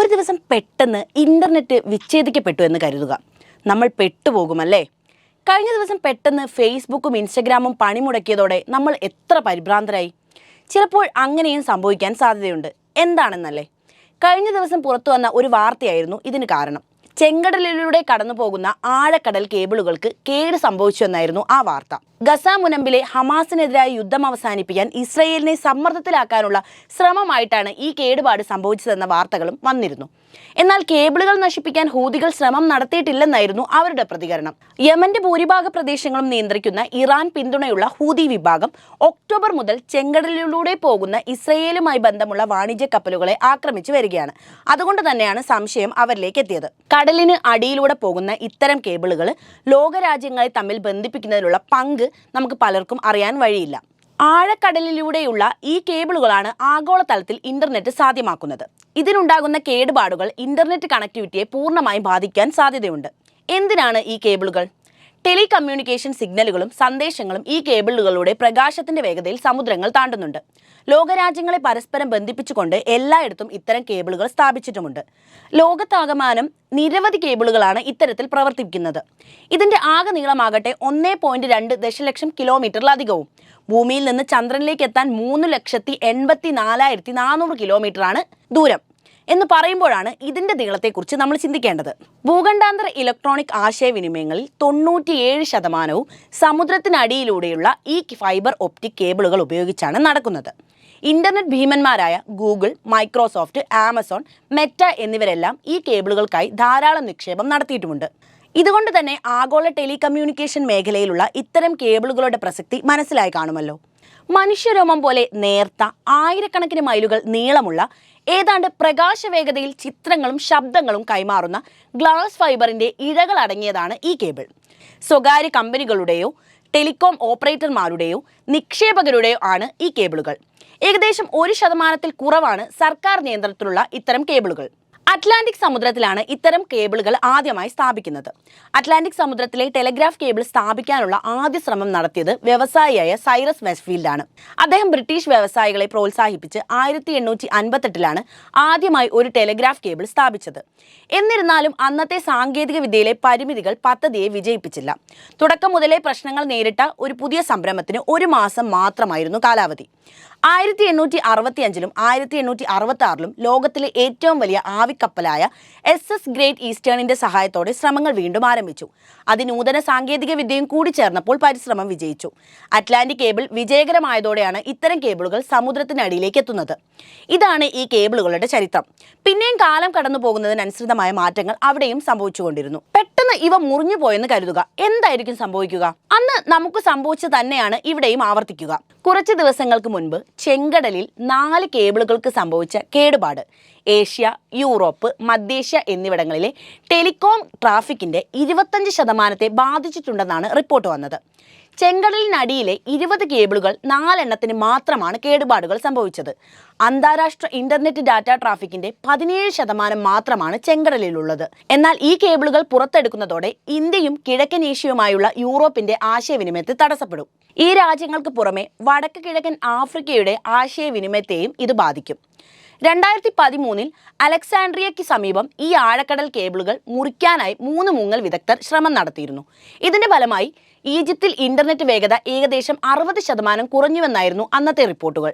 ഒരു ദിവസം പെട്ടെന്ന് ഇന്റർനെറ്റ് വിച്ഛേദിക്കപ്പെട്ടു എന്ന് കരുതുക. നമ്മൾ പെട്ടുപോകുമല്ലേ? കഴിഞ്ഞ ദിവസം പെട്ടെന്ന് ഫേസ്ബുക്കും ഇൻസ്റ്റഗ്രാമും പണിമുടക്കിയതോടെ നമ്മൾ എത്ര പരിഭ്രാന്തരായി? ചിലപ്പോൾ അങ്ങനെയും സംഭവിക്കാൻ സാധ്യതയുണ്ട്. എന്താണെന്നല്ലേ? കഴിഞ്ഞ ദിവസം പുറത്തു വന്ന ഒരു വാർത്തയായിരുന്നു ഇതിന് കാരണം. ചെങ്കടലിലൂടെ കടന്നു പോകുന്ന ആഴക്കടൽ കേബിളുകൾക്ക് കേട് സംഭവിച്ചുവെന്നായിരുന്നു ആ വാർത്ത. ഗസ മുനമ്പിലെ ഹമാസിനെതിരായ യുദ്ധം അവസാനിപ്പിക്കാൻ ഇസ്രയേലിനെ സമ്മർദ്ദത്തിലാക്കാനുള്ള ശ്രമമായിട്ടാണ് ഈ കേടുപാട് സംഭവിച്ചതെന്ന വാർത്തകളും വന്നിരുന്നു. എന്നാൽ കേബിളുകൾ നശിപ്പിക്കാൻ ഹൂതികൾ ശ്രമം നടത്തിയിട്ടില്ലെന്നായിരുന്നു അവരുടെ പ്രതികരണം. യമന്റെ ഭൂരിഭാഗ പ്രദേശങ്ങളും നിയന്ത്രിക്കുന്ന ഇറാൻ പിന്തുണയുള്ള ഹൂതി വിഭാഗം ഒക്ടോബർ മുതൽ ചെങ്കടലിലൂടെ പോകുന്ന ഇസ്രയേലുമായി ബന്ധമുള്ള വാണിജ്യ കപ്പലുകളെ ആക്രമിച്ചു വരികയാണ്. അതുകൊണ്ട് തന്നെയാണ് സംശയം അവരിലേക്ക് എത്തിയത്. കടലിന് അടിയിലൂടെ പോകുന്ന ഇത്തരം കേബിളുകൾ ലോകരാജ്യങ്ങളെ തമ്മിൽ ബന്ധിപ്പിക്കുന്നതിനുള്ള പങ്ക് നമുക്ക് പലർക്കും അറിയാൻ വഴിയില്ല. ആഴക്കടലിലൂടെയുള്ള ഈ കേബിളുകളാണ് ആഗോളതലത്തിൽ ഇന്റർനെറ്റ് സാധ്യമാക്കുന്നത്. ഇതിനുണ്ടാകുന്ന കേടുപാടുകൾ ഇന്റർനെറ്റ് കണക്ടിവിറ്റിയെ പൂർണമായും ബാധിക്കാൻ സാധ്യതയുണ്ട്. എന്തിനാണ് ഈ കേബിളുകൾ? ടെലികമ്മ്യൂണിക്കേഷൻ സിഗ്നലുകളും സന്ദേശങ്ങളും ഈ കേബിളുകളുടെ പ്രകാശത്തിന്റെ വേഗതയിൽ സമുദ്രങ്ങൾ താണ്ടുന്നുണ്ട്. ലോകരാജ്യങ്ങളെ പരസ്പരം ബന്ധിപ്പിച്ചുകൊണ്ട് എല്ലായിടത്തും ഇത്തരം കേബിളുകൾ സ്ഥാപിച്ചിട്ടുമുണ്ട്. ലോകത്താകമാനം നിരവധി കേബിളുകളാണ് ഇത്തരത്തിൽ പ്രവർത്തിപ്പിക്കുന്നത്. ഇതിന്റെ ആകെ നീളമാകട്ടെ ഒന്നേ പോയിന്റ് രണ്ട് ദശലക്ഷം കിലോമീറ്ററിലധികവും. ഭൂമിയിൽ നിന്ന് ചന്ദ്രനിലേക്ക് എത്താൻ മൂന്ന് ലക്ഷത്തി എൺപത്തി നാലായിരത്തി നാനൂറ് കിലോമീറ്ററാണ് ദൂരം. എന്ന് പറയുമ്പോഴാണ് ഇതിന്റെ നീളത്തെക്കുറിച്ച് നമ്മൾ ചിന്തിക്കേണ്ടത്. ഭൂഖണ്ഡാന്തര ഇലക്ട്രോണിക് ആശയവിനിമയങ്ങളിൽ തൊണ്ണൂറ്റിയേഴ് ശതമാനവും സമുദ്രത്തിനടിയിലൂടെയുള്ള ഈ ഫൈബർ ഒപ്റ്റിക് കേബിളുകൾ ഉപയോഗിച്ചാണ് നടക്കുന്നത്. ഇന്റർനെറ്റ് ഭീമന്മാരായ ഗൂഗിൾ മൈക്രോസോഫ്റ്റ് ആമസോൺ മെറ്റ എന്നിവരെല്ലാം ഈ കേബിളുകൾക്കായി ധാരാളം നിക്ഷേപം നടത്തിയിട്ടുമുണ്ട്. ഇതുകൊണ്ട് തന്നെ ആഗോള ടെലികമ്മ്യൂണിക്കേഷൻ മേഖലയിലുള്ള ഇത്തരം കേബിളുകളുടെ പ്രസക്തി മനസ്സിലായി കാണുമല്ലോ. മനുഷ്യരോമം പോലെ നേർത്ത ആയിരക്കണക്കിന് മൈലുകൾ നീളമുള്ള ഏതാണ്ട് പ്രകാശവേഗതയിൽ ചിത്രങ്ങളും ശബ്ദങ്ങളും കൈമാറുന്ന ഗ്ലാസ് ഫൈബറിന്റെ ഇഴകൾ അടങ്ങിയതാണ് ഈ കേബിൾ. സ്വകാര്യ കമ്പനികളുടെയോ ടെലികോം ഓപ്പറേറ്റർമാരുടെയോ നിക്ഷേപകരുടെയോ ആണ് ഈ കേബിളുകൾ. ഏകദേശം ഒരു ശതമാനത്തിൽ കുറവാണ് സർക്കാർ നിയന്ത്രണത്തിലുള്ള ഇത്തരം കേബിളുകൾ. അറ്റ്ലാന്റിക് സമുദ്രത്തിലാണ് ഇത്തരം കേബിളുകൾ ആദ്യമായി സ്ഥാപിക്കുന്നത്. അറ്റ്ലാന്റിക് സമുദ്രത്തിലെ ടെലഗ്രാഫ് കേബിൾ സ്ഥാപിക്കാനുള്ള ആദ്യ ശ്രമം നടത്തിയത് വ്യവസായിയായ സൈറസ് വെസ്റ്റ്ഫീൽഡാണ് അദ്ദേഹം ബ്രിട്ടീഷ് വ്യവസായികളെ പ്രോത്സാഹിപ്പിച്ച് ആയിരത്തി എണ്ണൂറ്റി അൻപത്തെട്ടിലാണ് ആദ്യമായി ഒരു ടെലഗ്രാഫ് കേബിൾ സ്ഥാപിച്ചത്. എന്നിരുന്നാലും അന്നത്തെ സാങ്കേതിക വിദ്യയിലെ പരിമിതികൾ പദ്ധതിയെ വിജയിപ്പിച്ചില്ല. തുടക്കം മുതലേ പ്രശ്നങ്ങൾ നേരിട്ട ഒരു പുതിയ സംരംഭത്തിന് ഒരു മാസം മാത്രമായിരുന്നു കാലാവധി. ആയിരത്തി എണ്ണൂറ്റി അറുപത്തി അഞ്ചിലും ആയിരത്തി എണ്ണൂറ്റി അറുപത്തി ആറിലും ലോകത്തിലെ ഏറ്റവും വലിയ ആവിക്കപ്പലായ എസ് എസ് ഗ്രേറ്റ് ഈസ്റ്റേണിന്റെ സഹായത്തോടെ ശ്രമങ്ങൾ വീണ്ടും ആരംഭിച്ചു. അതിനൂതന സാങ്കേതിക വിദ്യയും കൂടി ചേർന്നപ്പോൾ പരിശ്രമം വിജയിച്ചു. അറ്റ്ലാന്റിക് കേബിൾ വിജയകരമായതോടെയാണ് ഇത്തരം കേബിളുകൾ സമുദ്രത്തിനടിയിലേക്ക് എത്തുന്നത്. ഇതാണ് ഈ കേബിളുകളുടെ ചരിത്രം. പിന്നെയും കാലം കടന്നു പോകുന്നതിനനുസൃതമായ മാറ്റങ്ങൾ അവിടെയും സംഭവിച്ചുകൊണ്ടിരുന്നു. പെട്ടെന്ന് ഇവ മുറിഞ്ഞു പോയെന്ന് കരുതുക. എന്തായിരിക്കും സംഭവിക്കുക? അന്ന് നമുക്ക് സംഭവിച്ചു തന്നെയാണ് ഇവിടെയും ആവർത്തിക്കുക. കുറച്ച് ദിവസങ്ങൾക്ക് മുൻപ് ചെങ്കടലിൽ നാല് കേബിളുകൾക്ക് സംഭവിച്ച കേടുപാട്. ഏഷ്യ യൂറോപ്പ് മധ്യേഷ്യ എന്നിവിടങ്ങളിലെ ടെലികോം ട്രാഫിക്കിന്റെ ഇരുപത്തഞ്ച് ശതമാനത്തെ ബാധിച്ചിട്ടുണ്ടെന്നാണ് റിപ്പോർട്ട് വന്നത്. ചെങ്കടലിനടിയിലെ ഇരുപത് കേബിളുകൾ നാലെണ്ണത്തിന് മാത്രമാണ് കേടുപാടുകൾ സംഭവിച്ചത്. അന്താരാഷ്ട്ര ഇന്റർനെറ്റ് ഡാറ്റ ട്രാഫിക്കിന്റെ പതിനേഴ് ശതമാനം മാത്രമാണ് ചെങ്കടലിലുള്ളത്. എന്നാൽ ഈ കേബിളുകൾ പുറത്തെടുക്കുന്നതോടെ ഇന്ത്യയും കിഴക്കൻ ഏഷ്യയുമായുള്ള യൂറോപ്പിന്റെ ആശയവിനിമയത്തെ തടസ്സപ്പെടും. ഈ രാജ്യങ്ങൾക്ക് പുറമെ വടക്ക് കിഴക്കൻ ആഫ്രിക്കയുടെ ആശയവിനിമയത്തെയും ഇത് ബാധിക്കും. രണ്ടായിരത്തി പതിമൂന്നിൽ അലക്സാൻഡ്രിയയ്ക്ക് സമീപം ഈ ആഴക്കടൽ കേബിളുകൾ മുറിക്കാനായി മൂന്ന് മുങ്ങൽ വിദഗ്ധർ ശ്രമം നടത്തിയിരുന്നു. ഇതിന്റെ ഫലമായി ഈജിപ്തിൽ ഇന്റർനെറ്റ് വേഗത ഏകദേശം അറുപത് ശതമാനം കുറഞ്ഞുവെന്നായിരുന്നു അന്നത്തെ റിപ്പോർട്ടുകൾ.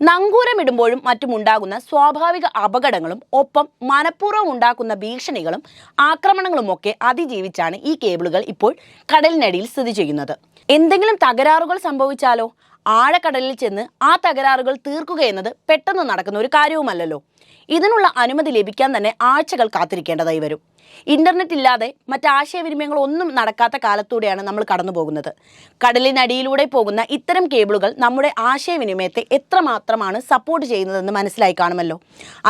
നങ്കൂരമിടുമ്പോഴും മറ്റുമുണ്ടാകുന്ന സ്വാഭാവിക അപകടങ്ങളും ഒപ്പം മനഃപൂർവം ഉണ്ടാക്കുന്ന ഭീഷണികളും ആക്രമണങ്ങളുമൊക്കെ അതിജീവിച്ചാണ് ഈ കേബിളുകൾ ഇപ്പോൾ കടലിനടിയിൽ സ്ഥിതി ചെയ്യുന്നത്. എന്തെങ്കിലും തകരാറുകൾ സംഭവിച്ചാലോ? ആഴക്കടലിൽ ചെന്ന് ആ തകരാറുകൾ തീർക്കുക എന്നത് പെട്ടെന്ന് നടക്കുന്ന ഒരു കാര്യവുമല്ലല്ലോ. ഇതിനുള്ള അനുമതി ലഭിക്കാൻ തന്നെ ആഴ്ചകൾ കാത്തിരിക്കേണ്ടതായി വരും. ഇന്റർനെറ്റ് ഇല്ലാതെ മറ്റ് ആശയവിനിമയങ്ങൾ ഒന്നും നടക്കാത്ത കാലത്തൂടെയാണ് നമ്മൾ കടന്നു പോകുന്നത് കടലിനടിയിലൂടെ പോകുന്ന ഇത്തരം കേബിളുകൾ നമ്മുടെ ആശയവിനിമയത്തെ എത്രമാത്രമാണ് സപ്പോർട്ട് ചെയ്യുന്നതെന്ന് മനസ്സിലായി കാണുമല്ലോ.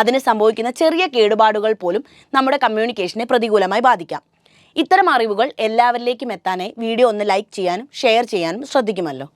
അതിന് സംഭവിക്കുന്ന ചെറിയ കേടുപാടുകൾ പോലും നമ്മുടെ കമ്മ്യൂണിക്കേഷനെ പ്രതികൂലമായി ബാധിക്കാം. ഇത്തരം അറിവുകൾ എല്ലാവരിലേക്കും എത്താനായി വീഡിയോ ഒന്ന് ലൈക്ക് ചെയ്യാനും ഷെയർ ചെയ്യാനും ശ്രദ്ധിക്കുമല്ലോ.